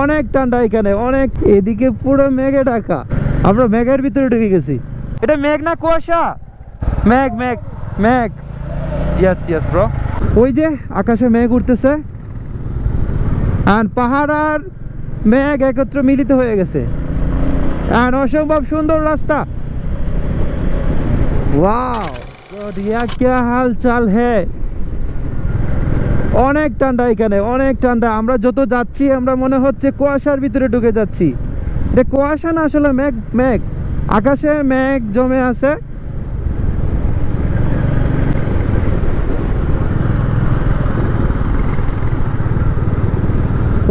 অনেক ঠান্ডা এখানে অনেক এদিকে পুরো মেঘে ঢাকা আমরা মেঘের ভিতরে ঢুকে গেছি এটা মেঘ না কুয়াশা মেঘ মেঘ মেঘ ইয়েস ইয়েস ব্রো ওই যে আকাশে মেঘ উঠতেছে আর পাহাড় আর মেঘ একত্র মিলিত হয়ে গেছে আর অসম্ভব সুন্দর রাস্তা वाओ बढ़िया क्या हाल चाल है অনেক ঠান্ডা এখানে, অনেক ঠান্ডা। আমরা যত যাচ্ছি, আমরা মনে হচ্ছে কুয়াশার ভিতরে ঢুকে যাচ্ছি। কুয়াশা না আসলে মেঘ মেঘ। আকাশে মেঘ জমে আছে।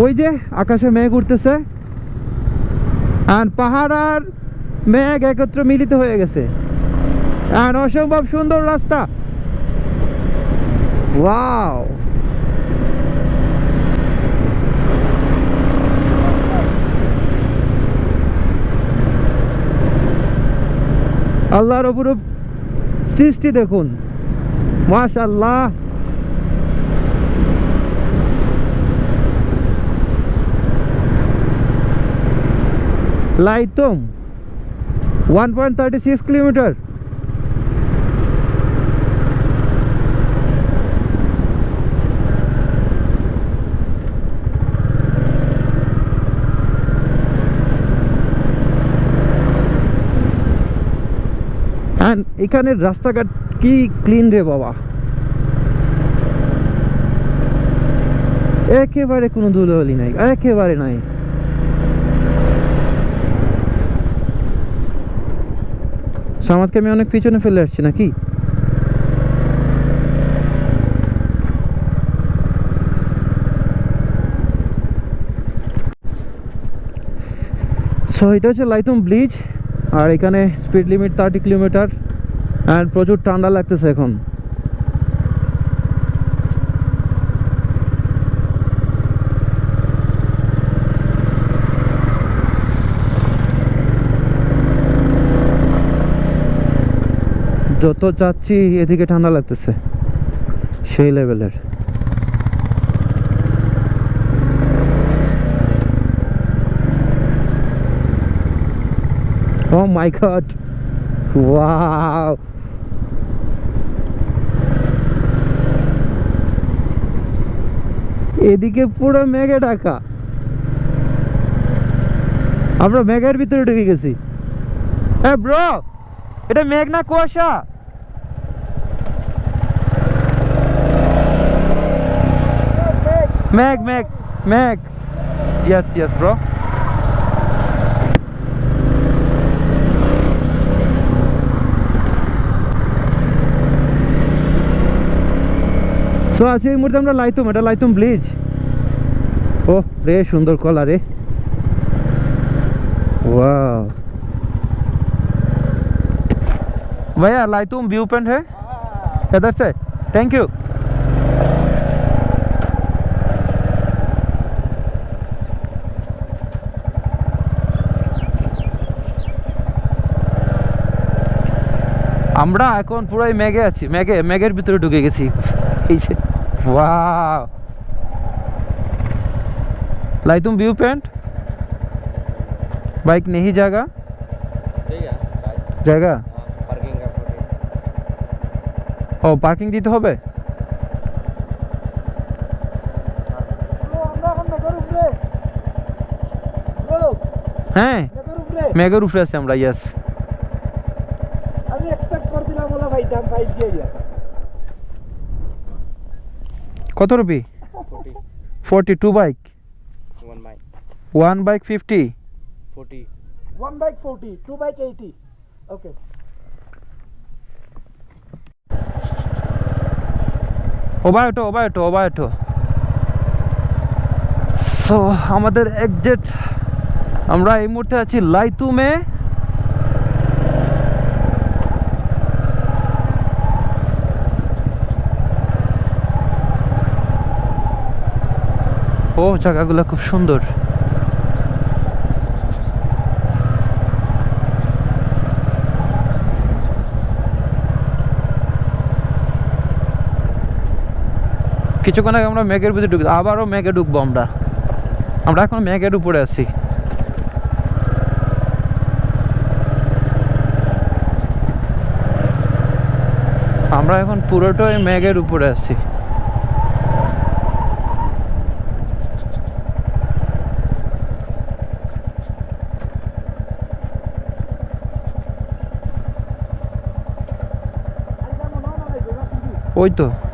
ওই যে আকাশে মেঘ উঠতেছে। আর পাহাড় আর মেঘ একত্র মিলিত হয়ে গেছে। আর অসম্ভব সুন্দর রাস্তা। ওয়াও আল্লাহর অপরূপ সৃষ্টি দেখুন। মাশাল্লাহ Laitlum one point thirty six kilometre and এখানের রাস্তাঘাট কি ক্লিন রে বাবা? একেবারে কোনো ধুলোবালি নাই, একেবারে নাই। সামাদকে আমি অনেক পিছনে ফেলে আসছি নাকি? সো এটা হচ্ছে লাইতুম ব্রিজ। আর এখানে speed limit thirty kilometre and প্রচুর ঠান্ডা লাগতেছে এখন। যত যাচ্ছি, এদিকে ঠান্ডা লাগতেছে। সেই লেভেলের Oh my god. Wow. এদিকে পুরো মেঘে ঢাকা। আমরা মেঘের ভিতরে ঢুকে গেছি। হ্যাঁ ব্রো, এটা মেঘ না কুয়াশা? মেঘ মেঘ মেঘ। ইয়েস ইয়েস ব্রো সো আছে এই মুহূর্তে আমরা লাইতুম এটা লাইতুম ব্লিজ ও রে সুন্দর কলা রে वाह भैया लाइतुम व्यू पॉइंट है इधर से थैंक यू আমরা এখন পুরাই মেঘে আছি মেঘে মেঘের ভিতরে ঢুকে গেছি এই যে wow Laitlum view point bike নেহি জায়গা? জায়গা? ও পার্কিং দিতে হবে? হ্যাঁ মেঘের উপরে। আছে আমরা ইয়াস আমি এক্সপেক্ট করছিলাম ভাই দাম পাইছি কত rupee? 40 forty two bike one bike fifty 40 one bike 40 two bike 80 okay ওবায়টো ওবায়টো ওবায়টো সো আমাদের একজেট আমরা এই মুহূর্তে আছি লাইতুমে। ও জায়গাগুলো খুব সুন্দর। কিছুক্ষণ আগে আমরা মেঘের ভিতরে ঢুকবো আবারও মেঘে ঢুকবো আমরা। আমরা এখন মেঘের উপরে আছি। আমরা এখন পুরোটাই মেঘের উপরে আছি। ওই তো।